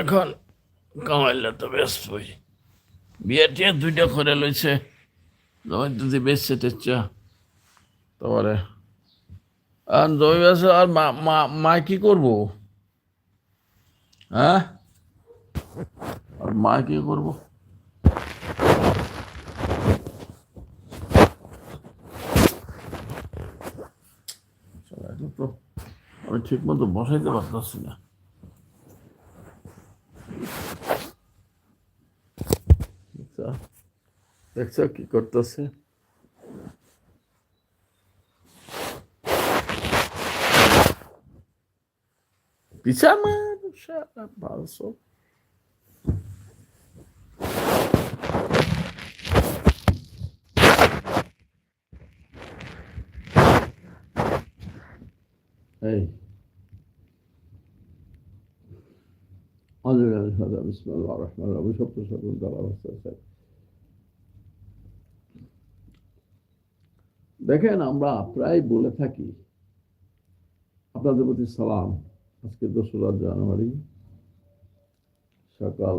এখন কামাইলে তো ব্যস্ত হই বিয়ে টিয়ে দুইটা করে লইছে। জমি যদি বেচছে টেচ্ছা তারপরে আর জমি বেচে, আর মা মা কি করব? হ্যাঁ? আর মা কি করব? আমি ঠিক মতো বসাইতে পারতেছি না। দেখছ কি করতেছে পিছামা সারা পাঁচশো এই আলহামদুলিল্লাহ বিসমুল্লাহ রহমান রবি সপ্ত সকল অবস্থা দেখেন, আমরা প্রায় বলে থাকি, আপনাদের প্রতি সালাম। আজকে দোসরা জানুয়ারি, সকাল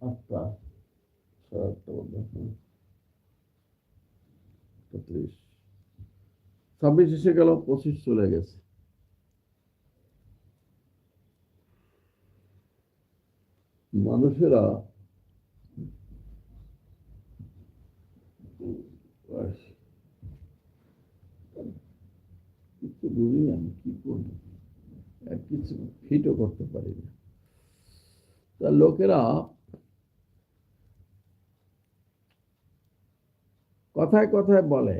আটটা, সাড়ে আটটা বলতে ছাব্বিশ এসে গেল, পঁচিশ চলে গেছে। মানুষেরা কিছু বুঝি আমি কি করব আর কিছু ফিটও করতে পারি না। তা লোকেরা কথায় কথায় বলে,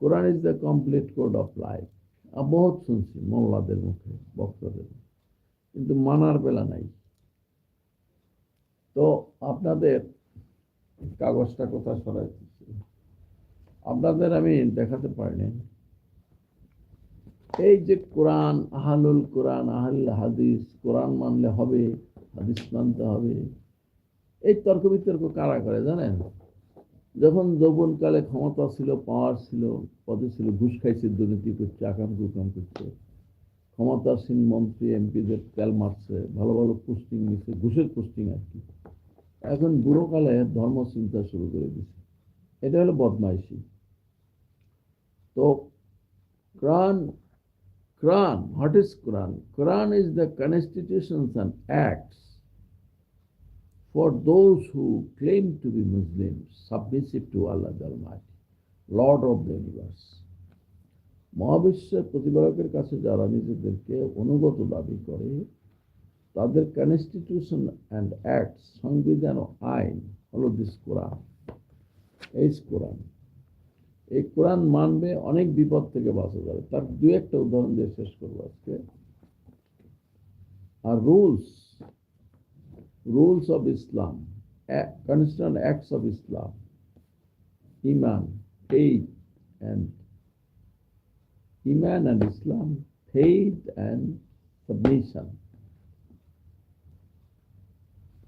Quran is the complete code of life. বহুত শুনছি মোল্লাদের মুখে বক্তাদের কিন্তু মানার বেলা নাই। তো আপনাদের কাগজটা কোথায় সরাইতেছি? আপনাদের আমি দেখাতে পারিনি। এই যে কোরআন, আহালুল কোরআন, আহাল হাদিস, কোরআন মানলে হবে, হাদিস মানতে হবে, এই তর্ক বিতর্ক কারা করে জানেন? যখন যৌবনকালে ক্ষমতা ছিল পাওয়ার ছিল, পদে ছিল, ঘুষ খাইছে, দুর্নীতি করছে, আকাম কুকাম করছে, ক্ষমতাসীন মন্ত্রী, এমপিদের তেল মারছে, ভালো ভালো পোস্টিং নিচ্ছে ঘুষের পোস্টিং আর কি। এখন বুড়োকালে ধর্ম চিন্তা শুরু করে দিছে। এটা হলো বদমাইশি। তো Quran Quran what is Quran Quran is the constitutions and acts for those who claim to be Muslims, submissive to Allah the Almighty, Lord of the universe. মহাবিশ্বের প্রতিপালকের কাছে যারা নিজেদেরকে অনুগত দাবি করে তাদের কনস্টিটিউশন অ্যান্ড অ্যাক্ট সংবিধান ও আইন হলো দিস কোরআন এই কোরআন এই কোরআন মানবে, অনেক বিপদ থেকে বাঁচা যাবে তার দু একটা উদাহরণ দিয়ে শেষ করব আজকে। আর rules rules of Islam constant acts of Islam Iman faith and Iman and Islam faith and submission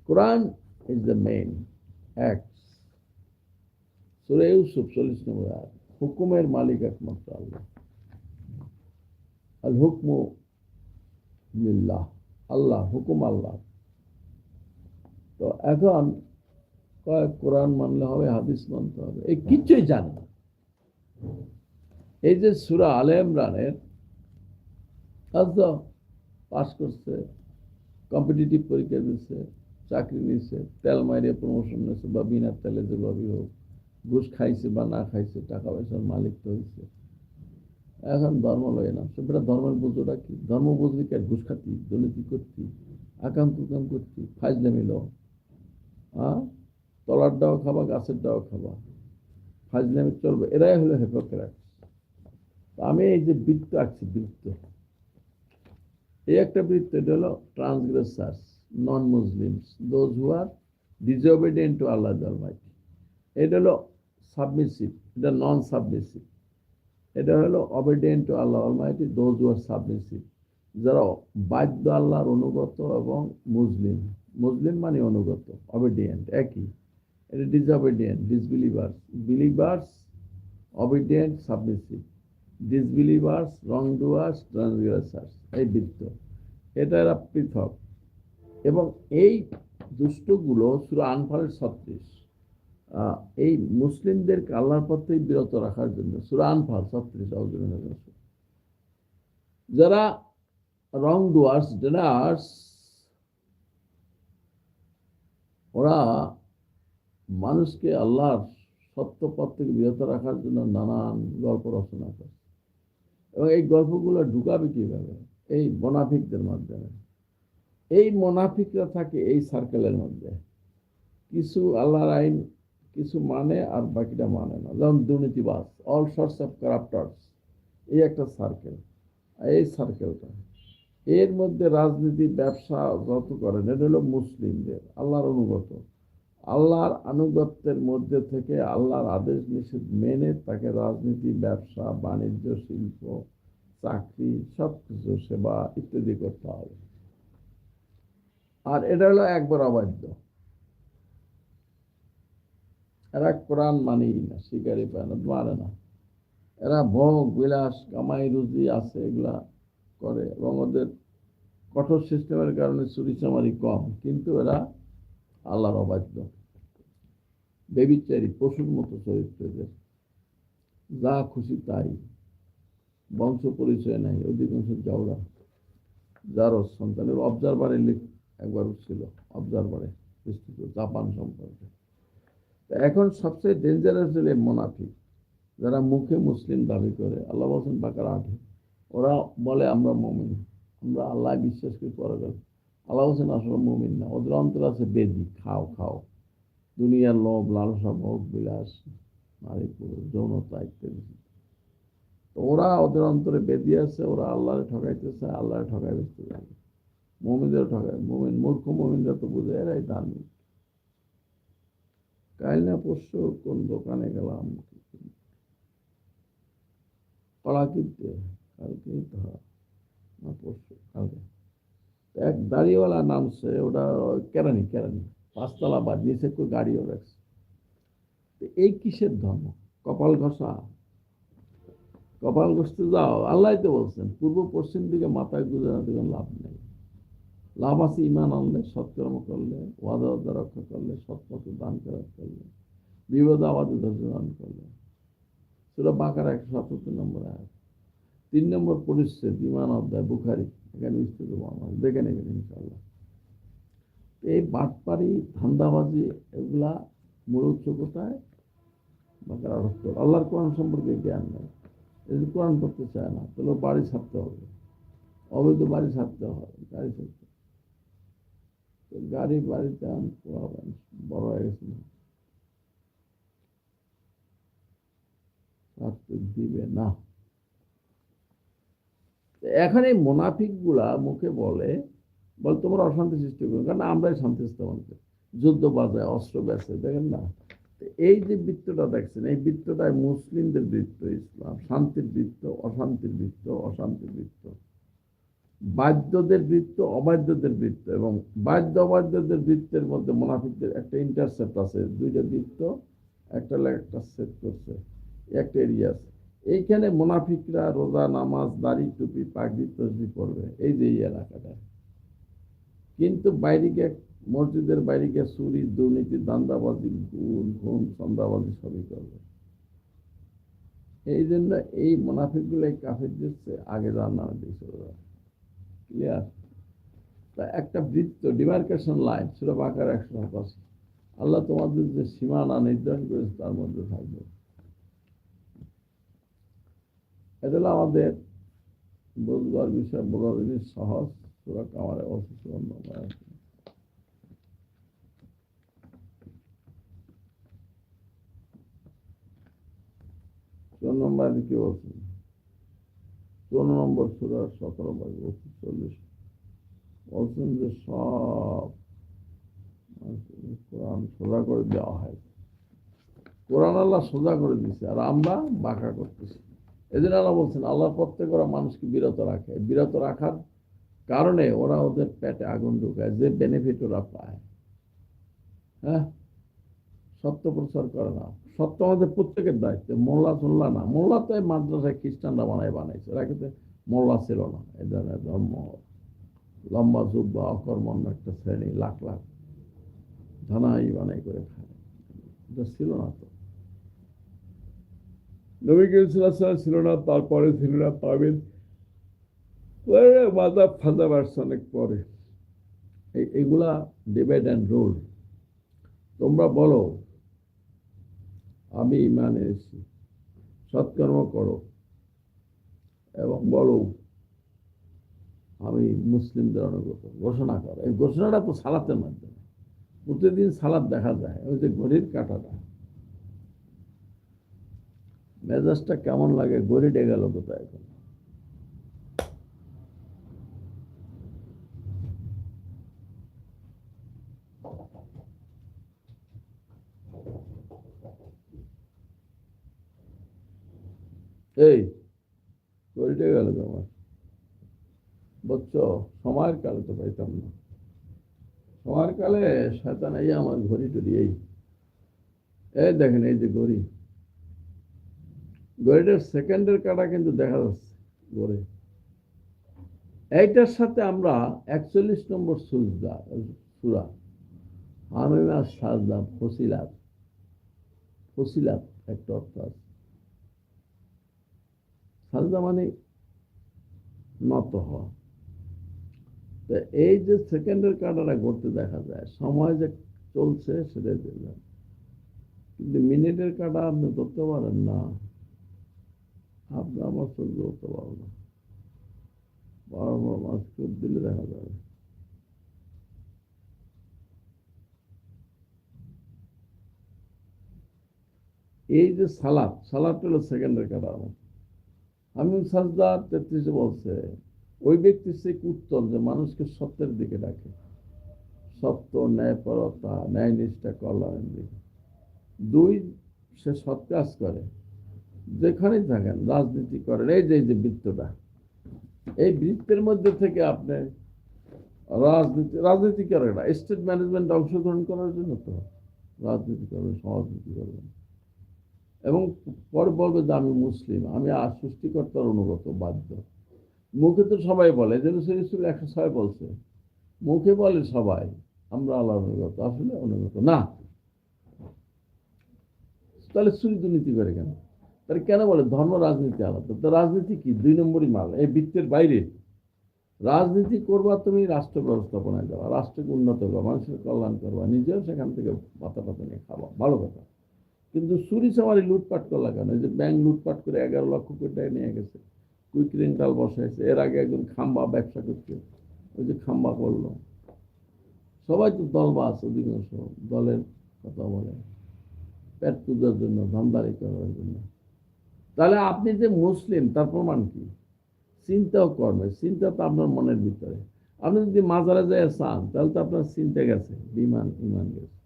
Quran is the main act সুরে ইউসুফ চল্লিশ নম্বর আয়াত। হুকুমের মালিক একমাত্র আল্লাহ। আল হুকমু লিল্লাহ। আল্লাহ, হুকুম আল্লাহ। তো এখন কয় কোরআন মানলে হবে, হাদিস মানতে হবে। এই কিচ্ছুই জানে না। এই যে সুরা আলে ইমরানের আজ পাস করছে কম্পিটিটিভ পরীক্ষা দিচ্ছে চাকরি নিচ্ছে তেল মারিয়ে প্রমোশন নিচ্ছে বা বিনা তেলে যেভাবেই হোক। ঘুষ খাইছে বা না খাইছে, টাকা পয়সার মালিক তো হয়েছে এখন ধর্ম লয় না। সেটা ধর্মের বুঝোটা কি? ধর্ম বুঝবি কে? ঘুষ খাতি, দুর্নীতি করতি, আকাম কুকাম করতি ফাইজলে মিল হ্যাঁ? তলার ডাও খাবা, গাছের ডাও খাবা। ফাজলামি চলবে। এরাই হলো হেপোক্রাট আমি এই যে বৃত্ত আঁকছি, বৃত্ত। এই একটা বৃত্ত, এটা হলো transgressors non Muslims those who are disobedient to Allah এটা হলো সাবমিসিভ এটা নন সাবমিসিভ এটা হলো obedient to Allah almighty those are submissive যারা বাধ্য আল্লাহর অনুগত এবং মুসলিম। মুসলিম মানে অনুগত অবিডিয়েন্ট একই। এটা disobedient disbelievers believers obedient submissive disbelievers wrongdoers transgressors এই বৃত্ত। এটা এরা পৃথক। এবং এই দুষ্টগুলো সুরা আনফালের ছত্রিশ। এই মুসলিমদেরকে আল্লাহর পথ থেকে বিরত রাখার জন্য সুরা আনফাল ছত্রিশ যারা রং ডুয়ার্স ডেনার্স ওরা মানুষকে আল্লাহর সত্য পথ থেকে বিরত রাখার জন্য নানান গল্প রচনা করে। এবং এই গল্পগুলো ঢুকাবে কীভাবে? এই মোনাফিকদের মাধ্যমে। এই মোনাফিকরা থাকে এই সার্কেলের মধ্যে। কিছু আল্লাহর আইন কিছু মানে আর বাকিটা মানে না। যেমন দুর্নীতিবাজ অল সর্টস অফ কারাপ্টার্স এই একটা সার্কেল এই সার্কেলটা এর মধ্যে রাজনীতি, ব্যবসা যত করেন, এটা হলো মুসলিমদের, আল্লাহর অনুগত আল্লাহর আনুগত্যের মধ্যে থেকে আল্লাহর আদেশ নিষেধ মেনে তাকে রাজনীতি, ব্যবসা, বাণিজ্য, শিল্প, চাকরি সব কিছু সেবা ইত্যাদি করতে হবে। আর এটা হলো একবার অবাধ্য। এরা কোরআন মানেই না, শিকারি পায় না মানে না। এরা ভোগ, বিলাস, কামাই, রুজি আছে, এগুলা করে এবং ওদের কঠোর সিস্টেমের কারণে চুরি চামারি কম, কিন্তু এরা আল্লাহর অবাধ্য। বেবিচারী পশুর মতো চরিত্রদের। যা খুশি তাই। বংশ পরিচয় নাই, অধিকাংশ জাউরা যারও সন্তানের অবজারভারে লিখ একবার ছিল অবজারভারে জাপান সম্পর্কে। এখন সবচেয়ে ডেঞ্জারাস হলে মোনাফিক, যারা মুখে মুসলিম দাবি করে। আল্লাহ বলছেন, বাকার আঠে ওরা বলে, আমরা মমিন। আমরা আল্লাহ বিশ্বাস করি পরকাল আল্লাহ হোসেন আসলে মুমিন না। ওদের অন্তর আছে বেদি খাও খাও। দুনিয়ার লোভ, লালসা, ভোগ, বিলাস, নারী, পুরুষ, যৌনতা ইত্যাদি। তো ওরা ওদের অন্তরে বেদি আছে, ওরা আল্লাহরে ঠকাইতেছে, আল্লাহরে ঠকাই বেসতে যাবে মমিনদের ঠকায়। মমিন মূর্খ মমিনরা তো বুঝে, এরাই ধার্মিক কাল না পরশু কোন দোকানে গেলাম? কলা কিনতে কালকে তো না পরশু, কালকে। এক দাড়িওয়ালা নামছে, ওটা কেরানি কেরানি। পাঁচতলা বাদ নিচে একটু গাড়িও রাখছে। তো এই কিসের ধর্ম? কপাল ঘষা? কপাল ঘষতে যাও আল্লাহ তো বলছেন, পূর্ব পশ্চিম দিকে মাথায় গুজরানো দিকে লাভ নেই। লাভ আছে ইমান আনলে সৎকর্ম করলে, ওয়াদা রক্ষা করলে সৎপথে দান করার করলে, বিপদ আবাদে ধৈর্য দান করলে। সেটা বাঁকার একশো সাতাত্তর নম্বর আয় তিন নম্বর পরিচ্ছেদ ইমান অধ্যায় বুখারি, এখানে বিস্তৃত আছে। দেখে নেবেন ইনশাল্লাহ এই বাটপারি ধান্দাবাজি, এগুলা মূল উৎস কোথায়? বাঁকার অর্থ আল্লাহর কোরআন সম্পর্কে জ্ঞান নেই। যদি কোরআন করতে চায় না, তাহলে বাড়ি ছাড়তে হবে। অবৈধ বাড়ি ছাড়তে হবে গাড়ি ছাড়তে গাড়ি বাড়িতে আন পোড়াবেন বড় হয়ে দিবে না। এখন এই মোনাফিকগুলা মুখে বলে, বল তোমরা অশান্তি সৃষ্টি করো, কারণ আমরাই শান্তি স্থাপন করি। যুদ্ধ বাজায়, অস্ত্র বেচে, দেখেন না? এই যে বৃত্তটা দেখছেন, এই বৃত্তটাই মুসলিমদের বৃত্ত ইসলাম, শান্তির বৃত্ত, অশান্তির বৃত্ত অশান্তির বৃত্ত। বাদ্যদের বৃত্ত, অবাধ্যদের বৃত্ত এবং বাদ্য অবাধ্যদের বৃত্তের মধ্যে মোনাফিকদের একটা ইন্টারসেপ্ট আছে। দুইটা বৃত্ত, একটা একটা সেট করছে। একটা এরিয়া এইখানে মোনাফিকরা রোজা, নামাজ, দাড়ি, টুপি, পাগড়ি, তসবি পড়বে। এই যে এই এলাকাটা। কিন্তু বাইরে মসজিদের বাইরে চুরি, দুর্নীতি, দান্দাবাজি গুণ ঘুম সন্দাবাজি সবই করবে। এই জন্য এই মোনাফিকগুলো এই কাফের দিচ্ছে আগে যার নামে দিয়েছিল ক্লিয়ার তা একটা বৃত্ত ডিমার্কেশন লাইন সেটা বাঁকার একশো সাতাশি আল্লাহ তোমাদের যে সীমানা নির্ধারণ করেছে, তার মধ্যে থাকবে। এটা আমাদের বুঝবার বিষয় বড় জিনিস সহজ। সুরা কামারে অসুস্থ আছে নম্বর কি বলছেন চোদ্দ নম্বর সুরা সতেরো বাই বলছি চল্লিশ। বলছেন যে সব কোরআন সোজা করে দেওয়া হয়। কোরআন আল্লাহ সোজা করে দিছে, আর আমরা বাঁকা করতেছি। জন্য আল্লাহ বলছেন, আল্লাহ প্রত্যেক ওরা মানুষকে বিরত রাখে। বিরত রাখার কারণে ওরা ওদের পেটে আগুন ঢুকায়, যে বেনিফিট ওরা পায়। হ্যাঁ? সত্য প্রচার করে না। সত্য আমাদের প্রত্যেকের দায়িত্ব, মোল্লা চল্লা না। মোল্লা তো মাদ্রাসায় খ্রিস্টানরা বানায় বানাইছে, এরা কিন্তু মোল্লা ছিল না এ ধরনের ধর্ম। লম্বা জুব্বা, অকর্মণ্য একটা শ্রেণি, লাখ লাখ ধানাই বানাই করে খায়। এটা ছিল না তো। নবী ছিল না, তারপরে ছিল না পাবেন মাদা ফাদা বাড়ছে অনেক পরে। এই, এগুলা ডিভাইড অ্যান্ড রোল। তোমরা বলো আমি ইমান এনেছি। সৎকর্ম করো এবং বলো, আমি মুসলিমদের অনুগত। ঘোষণা করো। এই ঘোষণাটা তো সালাতের মাধ্যমে। প্রতিদিন সালাদ দেখা যায়। ওই যে ঘড়ির কাঁটাটা। মেজাজটা কেমন লাগে? ঘড়িটে গেল কোথায় এখন এই ঘড়িটে গেল তোমার সময়ের কালে তো পাইতাম না। সময়ের কালে শয়তান এই আমার ঘড়ি টড়ি এই দেখেন, এই যে ঘড়ি। ঘড়িটার সেকেন্ডের কাটা কিন্তু দেখা যাচ্ছে ঘড়ি এইটার সাথে আমরা একচল্লিশ নম্বর সুজদা সুরা। হামিমা সাজদা, ফসিলাত। ফসিলাত একটা অর্থ আছে। সাজদা মানে নত হওয়া। তো এই যে সেকেন্ডের কাটাটা ঘটতে দেখা যায়, সময় যে চলছে দেখলাম কিন্তু মিনিটের কাটা আপনি ধরতে পারেন না। আপনি আমার সহ্য করতে পারব না। বারো বারো মাস চোখ দিলে দেখা যাবে। এই যে সালাদ সালাদ হলো সেকেন্ডের কাটা আমি সাজদার তেত্রিশে বলছে ওই ব্যক্তি সে উত্তম যে মানুষকে সত্যের দিকে ডাকে। সত্য, ন্যায়পরতা, ন্যায় নিষ্ঠা, কল্যাণের দিকে। দুই, সে সৎ কাজ করে। যেখানেই থাকেন, রাজনীতি করেন, এই যে এই যে বৃত্তটা। এই বৃত্তের মধ্যে থেকে আপনি রাজনীতি রাজনীতি করে না। স্টেট ম্যানেজমেন্ট অংশগ্রহণ করার জন্য তো রাজনীতি করবেন, সমাজনীতি করবেন। এবং পরে বলবে যে আমি মুসলিম, আমি সৃষ্টিকর্তার অনুগত, বাধ্য। মুখে তো সবাই বলে, যেন সিরিজুল একশো ছয় বলছে। মুখে বলে সবাই, আমরা আল্লাহ অনুগত, আসলে অনুগত না। তাহলে চুরি দুর্নীতি করে কেন? তাহলে কেন বলে ধর্ম রাজনীতি আলাদা? তো রাজনীতি কি? দুই নম্বরই মাল, এই বৃত্তের বাইরে। রাজনীতি করবা তুমি, রাষ্ট্র ব্যবস্থাপনায় যাওয়া রাষ্ট্রকে উন্নত করবা, মানুষের কল্যাণ করবা, নিজেও সেখান থেকে পাতা পাতা নিয়ে খাওয়া ভালো কথা। কিন্তু চুরি চামারি লুটপাট করলা কেন? যে ব্যাংক লুটপাট করে এগারো লক্ষ কোটি টাকা নিয়ে গেছে। কুইক রেন্টাল বসাইছে। এর আগে একজন খাম্বা ব্যবসা করছে। ওই যে খাম্বা করল। সবাই তো দলবাস অধিকাংশ দলের কথা বলে। পেট পূজার জন্য, ধান্দারি করার জন্য। তাহলে আপনি যে মুসলিম, তার প্রমাণ কি? চিন্তাও কর্মে চিন্তা তো আপনার মনের ভিতরে। আপনি যদি মাজারে যায় চান, তাহলে তো আপনার চিন্তা গেছে। বিমান, ইমান গেছে।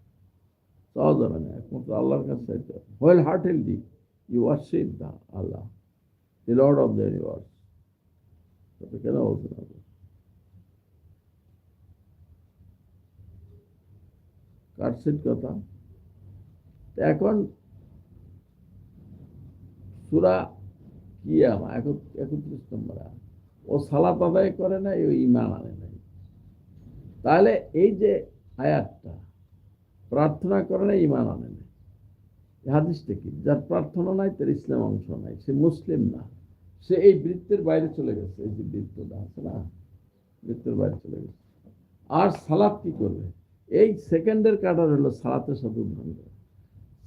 চাওয়া যাবে না। একমাত্র আল্লাহর কাছে হবে। Wholeheartedly you worship the Allah the lord of the universe সেটা কেন বলছেন আপনি? কাটসিট কথা। এখন সুরা কি আমার? একত্রিশ নম্বর। ও সালাত আদায় করে নাই, ও ইমান আনে নাই। তাহলে এই যে আয়াতটা, প্রার্থনা করে না ইমান আনে না হাদিসটা কি? যার প্রার্থনা নাই, তার ইসলাম অংশ নাই। সে মুসলিম না। সে এই বৃত্তের বাইরে চলে গেছে, এই যে বৃত্তটা আছে না? বৃত্তের বাইরে চলে গেছে। আর সালাদ কি করবে? এই সেকেন্ডের কাটার হলো সালাতের সাথে করে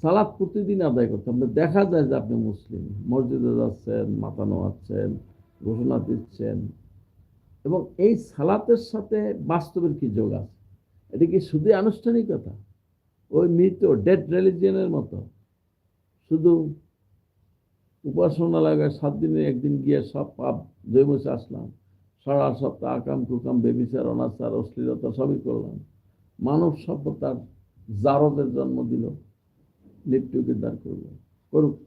সালাদ প্রতিদিন আদায় করতে হবে। দেখা যায় যে আপনি মুসলিম, মসজিদে যাচ্ছেন, মাথা নোয়াচ্ছেন, ঘোষণা দিচ্ছেন। এবং এই সালাতের সাথে বাস্তবের কি যোগ আছে? এটা কি শুধু আনুষ্ঠানিকতা? ওই মৃত ডেড রিলিজিয়নের মতো। শুধু উপাসনালয় সাত দিনে একদিন গিয়ে সব পাপ মুছে আসলাম। সারা সপ্তাহ আকাম কুকাম, বেবিচার, অনাচার, অশ্লীলতা সবই করলাম। মানব সভ্যতার জারদের জন্ম দিল লিপ্টুকে দাঁড় করল। করুক।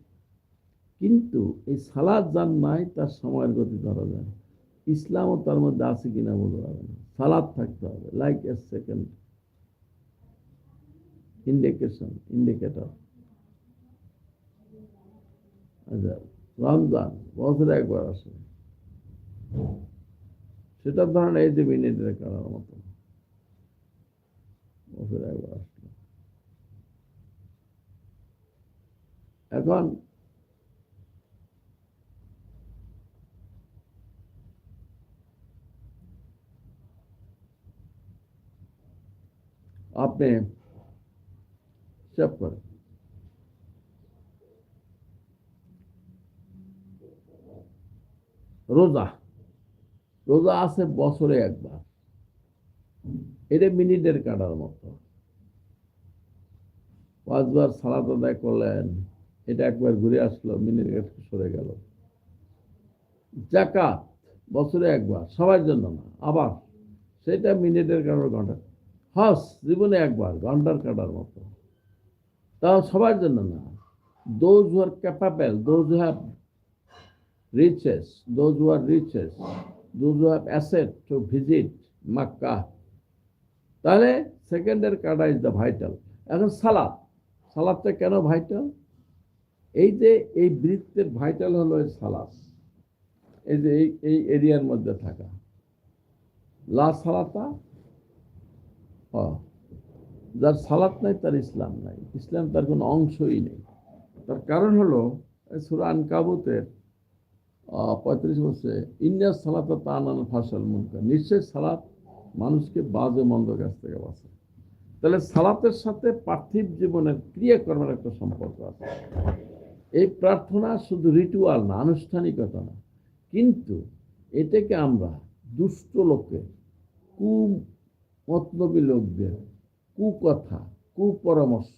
কিন্তু এই সালাদ যার নাই, তার সময়ের গতি ধরা যায়। ইসলামও তার মধ্যে আছে কিনা বলতে পারবে না। সালাদ থাকতে হবে। Like a second indication indicator Ramzan, বছরে একবার আসে সেটার ধরেন এই যে মিনিটের কাটার মতো। বছরে একবার আসলো। এখন আপনি সেভ করেন। রোজা। রোজা আছে বছরে একবার। এটা মিনিটের কাটার মতো। পাঁচবার সালাত আদায় করলেন, এটা একবার ঘুরে আসলো, মিনিট সরে গেল। জাকাত বছরে একবার, সবার জন্য না, আবার। সেটা মিনিটের কাটার ঘণ্টা। হস জীবনে একবার, ঘণ্টার কাটার মতো। তাও সবার জন্য না। Those who capable those have riches, those who are riches, those who have asset to visit Makkah. তাহলে সেকেন্ডের কাটা ইজ দ্য ভাইটাল এখন সালাদ সালাদটা কেন ভাইটাল এই যে এই বৃত্তের ভাইটাল হলো সালাদ এই যে এই এই এরিয়ার মধ্যে থাকা। লা সালাতা হ যার সালাত নাই তার ইসলাম নাই। ইসলাম তার কোনো অংশই নেই। তার কারণ হলো সুরান কাবুতের পঁয়ত্রিশ বছরে ইন্ডিয়ার সালাত তানান ফাসাল মুনকা নিশ্চয় সালাত মানুষকে বাজে মন্দ কাছ থেকে বাঁচে। তাহলে সালাতের সাথে পার্থিব জীবনের ক্রিয়াকর্মের একটা সম্পর্ক আছে। এই প্রার্থনা শুধু রিচুয়াল না, আনুষ্ঠানিকতা না। কিন্তু এটাকে আমরা দুষ্ট লোকের কু মতলবী লোকদের, কুকথা, কুপরামর্শ,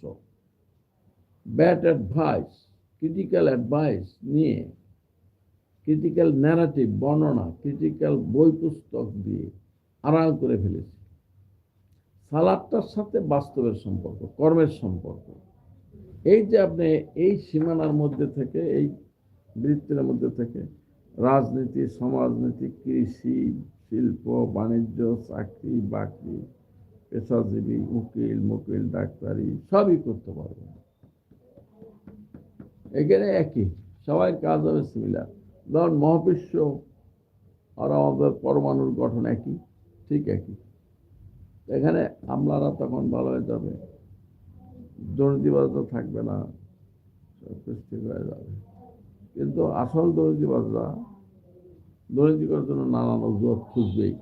ব্যাড অ্যাডভাইস, ক্রিটিক্যাল অ্যাডভাইস নিয়ে ক্রিটিক্যাল ন্যারেটিভ বর্ণনা ক্রিটিক্যাল বই পুস্তক দিয়ে আড়াল করে ফেলেছি। সালাদটার সাথে বাস্তবের সম্পর্ক, কর্মের সম্পর্ক। এই যে আপনি এই সীমানার মধ্যে থেকে, এই বৃত্তের মধ্যে থেকে রাজনীতি, সমাজনীতি, কৃষি, শিল্প, বাণিজ্য, চাকরি, বাকরি, পেশাজীবী, উকিল, মুকিল, ডাক্তারি, সবই করতে পারবেন। এখানে একই, সবাই কাজ হবে সিমিলার ধরুন মহাবিশ্ব আর আমাদের পরমাণুর গঠন একই, ঠিক একই। এখানে আমলারা তখন ভালো হয়ে যাবে। দুর্নীতিবাজরা থাকবে না ঠিক হয়ে যাবে। কিন্তু আসল দুর্নীতিবাজরা দুর্নীতি করার জন্য নানান অজুহাত খুঁজবেই।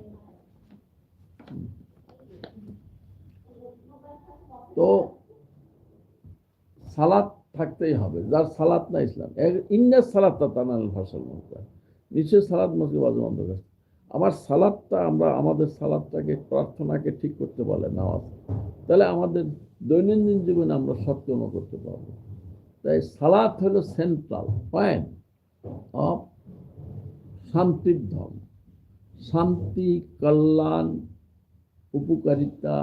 তো সালাদ থাকতেই হবে। যার সালাত না ইসলাম। ইন্ডিয়ার সালাদটা তানাল ফসল মতো নিশ্চয়ই সালাদ মসকে বাজে বন্ধ করছে আমার সালাদটা আমরা আমাদের সালাদটাকে প্রার্থনাকে ঠিক করতে বলে নামাজ। তাহলে আমাদের দৈনন্দিন জীবনে আমরা সক্ষম করতে পারব। তাই সালাদ হলো সেন্ট্রাল পয়েন্ট অফ শান্তির ধর্ম। শান্তি, কল্যাণ, উপকারিতা,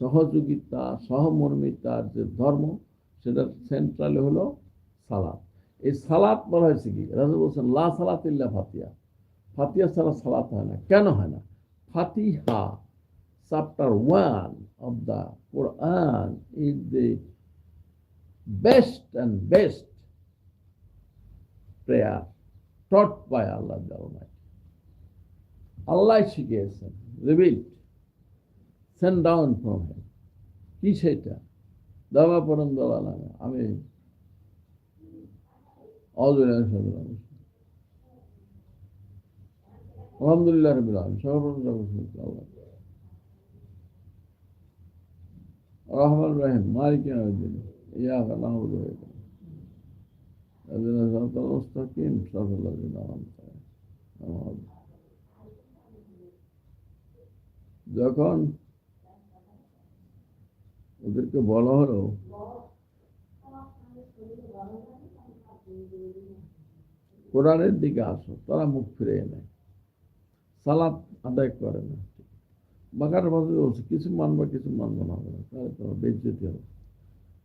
সহযোগিতা, সহমর্মিতার যে ধর্ম সেটা সেন্ট্রালে হলো সালাদ এই সালাদ বলা হয়েছে কি? রাজা বলছেন, লা সালাত ইল্লা ফাতিয়া ফাতিয়া ছাড়া সালাত হয় না। কেন হয় না? Fatiha chapter one of the Quran is the best and best prayer taught by Allah Zalmay Allah শিখিয়েছেন revealed sent down from him কি সেটা? দাবা পরম দলা নামে আমি আলহামদুলিল্লাহ রবিল আলম সর্বপ্রথম রহমান রাহিম মালিক দিন ইয়া নাহবুদ হয়ে গেল মুস্তাকিম সাফল্লাদিন যখন ওদেরকে বলা হলো। কোরআনের দিকে আসো, তারা মুখ ফিরে নেয়। সালাদ আদায় করে না। বাকার বাজে বলছে, কিছু মানবো কিছু মানবো না হবে না তাহলে তো বেজ্জতি হবে।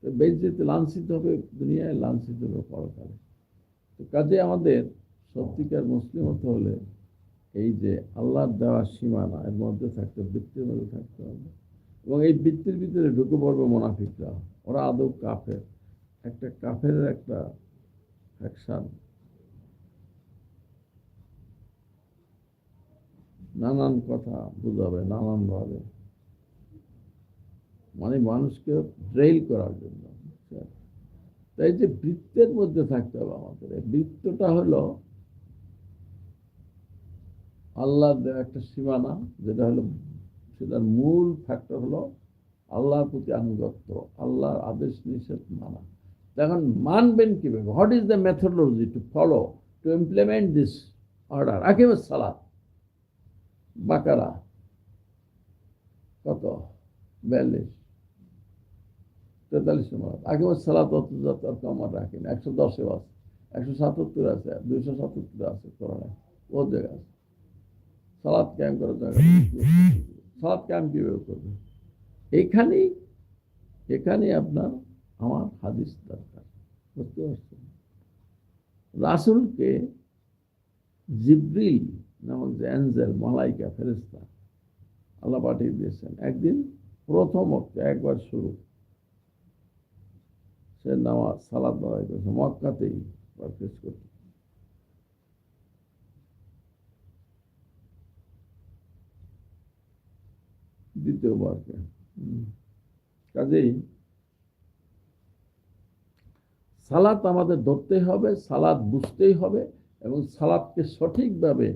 তো বেজ্জতি লাঞ্ছিত হবে দুনিয়ায়, লাঞ্ছিত হবে পরকালে। তো কাজে আমাদের সত্যিকার মুসলিম হতে হলে এই যে আল্লাহর দেওয়া সীমানা, এর মধ্যে থাকতে হবে বৃত্তির মধ্যে থাকতে হবে। এবং এই বৃত্তির ভিতরে ঢুকে পড়বে মোনাফিকরা। ওরা আদৌ কাফের? একটা কাফের একটা অ্যাকশন নানান কথা বুঝাবে নানানভাবে। মানে মানুষকে ড্রেইল করার জন্য? তাই যে বৃত্তের মধ্যে থাকতে হবে আমাদের। বৃত্তটা হলো আল্লাহর দেওয়া একটা সীমানা, যেটা হলো সেটার মূল ফ্যাক্টর হলো আল্লাহর প্রতি আনুগত্য, আল্লাহর আদেশ নিষেধ মানা। তখন মানবেন কীভাবে? What is the methodology to follow to implement this order আকিম সালাদ বাকারা কত? বিয়াল্লিশ। তেতাল্লিশ নম্বর। আকিম সালাত অত কমর রাখেন একশো দশে আছে একশো সাতাত্তর আছে, দুইশো সাতাত্তর আছে কোরআনে। ও জায়গা আছে। সালাদ ক্যাম্প করার জায়গা। সালাদ ক্যাম্প কীভাবে করবে। এখানেই, এখানে আপনার, আমার হাদিস দরকার। বুঝতে পারছেন? রাসুলকে জিব্রিল নামক যে অ্যাঞ্জেল, মালাইকা ফেরেস্তা আল্লাহ পাঠিয়ে দিয়েছেন। একদিন প্রথম অক্টে একবার শুরু। সে নামাজ সালাদ মক্কাতেই প্র্যাকটিস করতে দ্বিতীয়বারকে। কাজেই সালাত আমাদের ধরতেই হবে সালাদ বুঝতেই হবে এবং সালাদকে সঠিকভাবে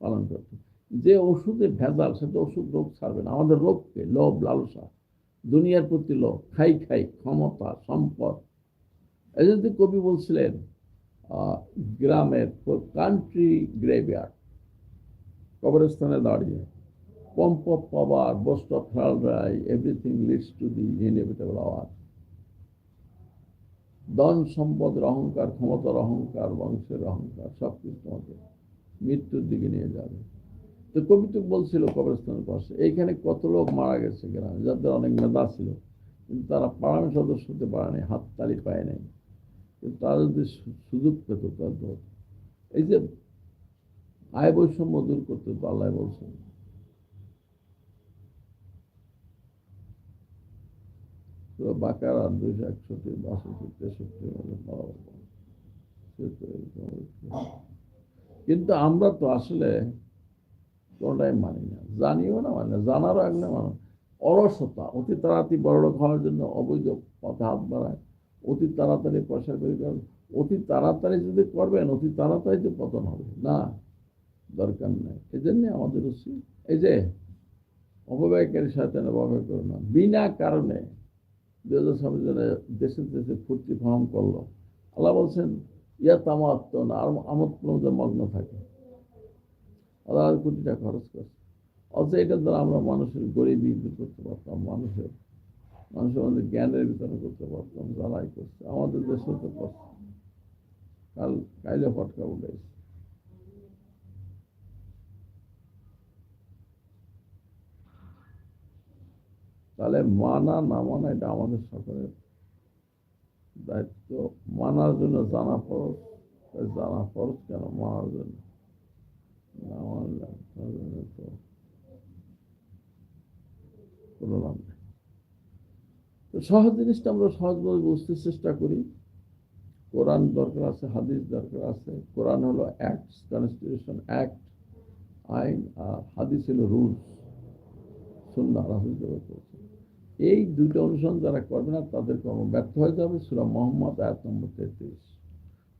পালন করতে যে ওষুধে ভেজাল সেটা ওষুধ রোগ ছাড়বে না। আমাদের রোগকে, লোভ, লালসা, দুনিয়ার প্রতি লোভ, খাই খাই, ক্ষমতা, সম্পদ। এই কবি বলছিলেন গ্রামের কান্ট্রি গ্রেভিয়ার্ড কবরস্থানে দাঁড়িয়ে। Pomp of power, boast of heraldry, everything leads to the inevitable hour. ধন সম্পদের অহংকার ক্ষমতার অহংকার বংশের অহংকার সব কিছু তোমাকে মৃত্যুর দিকে নিয়ে যাবে তো কবি তো বলছিল কবরস্থানের পাশে এইখানে কত লোক মারা গেছে গ্রামে যাদের অনেক মেধা ছিল কিন্তু তারা পাড়ামি সদস্য হতে পারেনি হাততালি পায় নাই কিন্তু তারা যদি সুযোগ পেত তাহলে তো হতো। এই যে আয় বৈষম্য দূর করতে তো আল্লাহ বলছেন তো দুইশো, একষট্টি, বাষট্টি, তেষট্টি মানে তো। কিন্তু আমরা তো আসলে কোনটাই মানি না। জানিও না মানে জানারও এক না মানে। অলসতা, অতি তাড়াতাড়ি বড়লোক হওয়ার জন্য অবৈধ পথে হাত বাড়ায়। অতি তাড়াতাড়ি পয়সা করে করেন অতি তাড়াতাড়ি যদি করবেন, অতি তাড়াতাড়ি যে পতন হবে। না, দরকার নেই। এই জন্যে আমাদের উচিত, এই যে অপব্যয়কারী সাথে অপব্যয় করো না। বিনা কারণে ছাব্বিশ সালে দেশে দেশে ফুর্তি ফার্ম করল। আল্লাহ বলছেন, ইয়া তামাত্ম না আর প্রমোদে মগ্ন থাকে। আল্লাহ কোটি টাকা খরচ করছে। অথচ এটার দ্বারা আমরা মানুষের গরিবী দূর করতে পারতাম, মানুষের মানুষের মধ্যে জ্ঞানের বিতরণ করতে পারতাম, জ্বালাই করছে। আমাদের দেশে তো করছে। কাল কাইলে ফটকা উঠেছে তাহলে মানা না মানা এটা আমাদের সকলের দায়িত্ব। মানার জন্য জানা ফরজ জানা ফরজ কেন? মানার জন্য। না মানলে তো কোনো নেই। তো সহজ জিনিসটা আমরা সহজভাবে বুঝতে চেষ্টা করি। কোরআন দরকার আছে, হাদিস দরকার আছে। কোরআন হলো অ্যাক্ট কনস্টিটিউশন অ্যাক্ট, আইন আর হাদিস হলো রুলস। সুন্না রাহুল করেছে এই দুটো অনুসরণ যারা করবে না, তাদের কর্ম ব্যর্থ হয়ে যাবে। সুরা মোহাম্মদ, আয়াত নম্বর তেত্রিশ।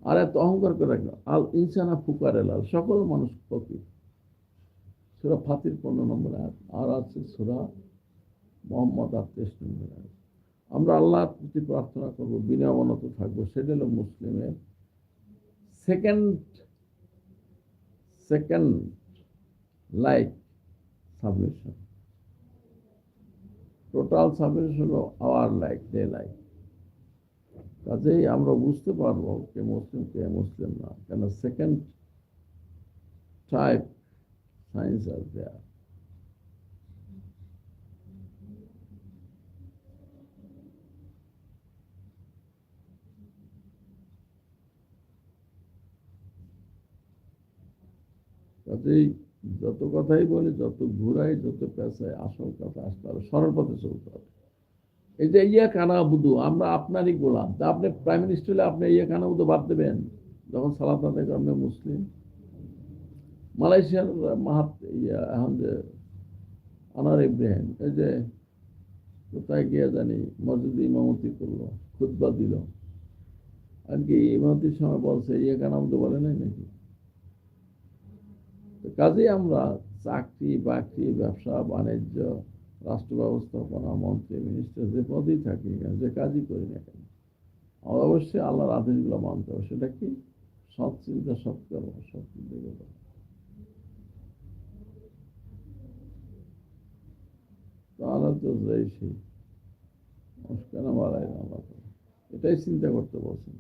আর এত অহংকার করে রাখল আল ইনসানা ফুকার এলাল সকল মানুষ ফকির। সুরা ফাতির পনেরো নম্বর আয়াত। আর আছে সুরা মোহাম্মদ, আটত্রিশ নম্বর আয়াত। আমরা আল্লাহর প্রতি প্রার্থনা করব বিনয়মনত থাকব। সেটা হলো মুসলিমের second second like submission total submission হলো আওয়ার লাইক ডে লাইক কাজেই আমরা বুঝতে পারব কে মুসলিম কে মুসলিম না। কেন সেকেন্ড টাইপ সায়েন্স আর দেয়ার কাজেই যত কথাই বলে, যত ঘুরাই, যত পেঁচাই আসল কথা আসতে হবে সরল পথে চলতে হবে। এই যে ইয়া কানা বুধু আমরা আপনারই গোলাম। তা আপনি প্রাইম মিনিস্টার হলে আপনি ইয়া কানা বুধু বাদ দেবেন? যখন সালাত আদায় করবে মুসলিম। মালয়েশিয়ার মাহাত, ইয়া, এখন যে আনার ইব্রাহিম, এই যে কোথায় গিয়ে জানি, মসজিদে ইমামতি করল, খুতবা দিল। আর কি ইমামতির সময় বলছে ইয়ে কানাম তো বলে নাই নাকি? কাজেই আমরা চাকরি, বাকরি, ব্যবসা, বাণিজ্য, রাষ্ট্র ব্যবস্থাপনা, মন্ত্রী মিনিস্টার যে পদেই থাকি যে কাজই করি না কেন, আমরা অবশ্যই আল্লাহর আদেশগুলো মানতে হবে। সেটা কি? সৎ চিন্তা সৎ কর্ম, সৎ চিন্তা তো যাইছি কেন বাড়াই না এটাই চিন্তা করতে বলছেন।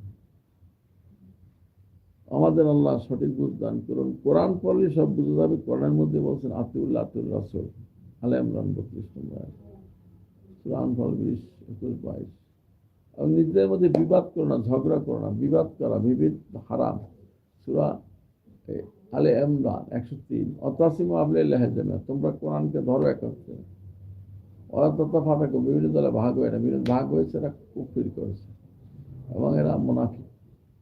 আমাদের আল্লাহ সঠিক বুঝ দান করুন। কোরআন পড়লে সব বুঝে যাবে, কোরআনের মধ্যে বলছেন আতিউল্লাহ আতুল রাসুল আলে ইমরান বত্রিশ নম্বর কোরআন ফল একুশ, বাইশ। আর নিজেদের মধ্যে বিবাদ করো না, ঝগড়া করো না, বিবাদ করা, বিবিধ হারাম। সুরা আলে ইমরান, একশো তিন। অতাসিম আবলে লেহেজমে তোমরা কোরআনকে ধরো একত্রে। ওরা ফাটাকে বিভিন্ন দলে ভাগ হয় না, বিভিন্ন ভাগ হয়েছে, এরা কুফির করেছে। এবং এরা মোনাফি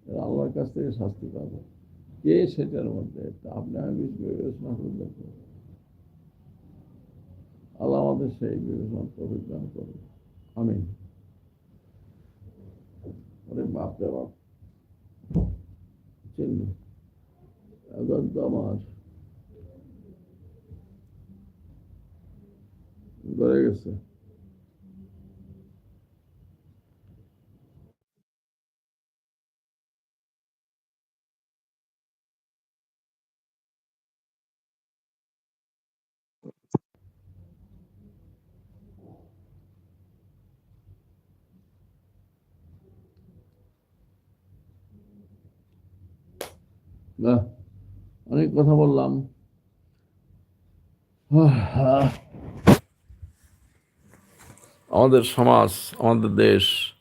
আল্লাহর কাছ থেকে শাস্তি পাবে। কে সেটার মধ্যে? আপনি আমি বিবেচনা করে দেখব আল্লাহ আমাদের সেই বিবেচনা অভিজ্ঞান করবে আমি ওরে বাপ রে বাপ। চিনলি এখন তো আমার। ধরে গেছে না অনেক কথা বললাম। আমাদের সমাজ আমাদের দেশ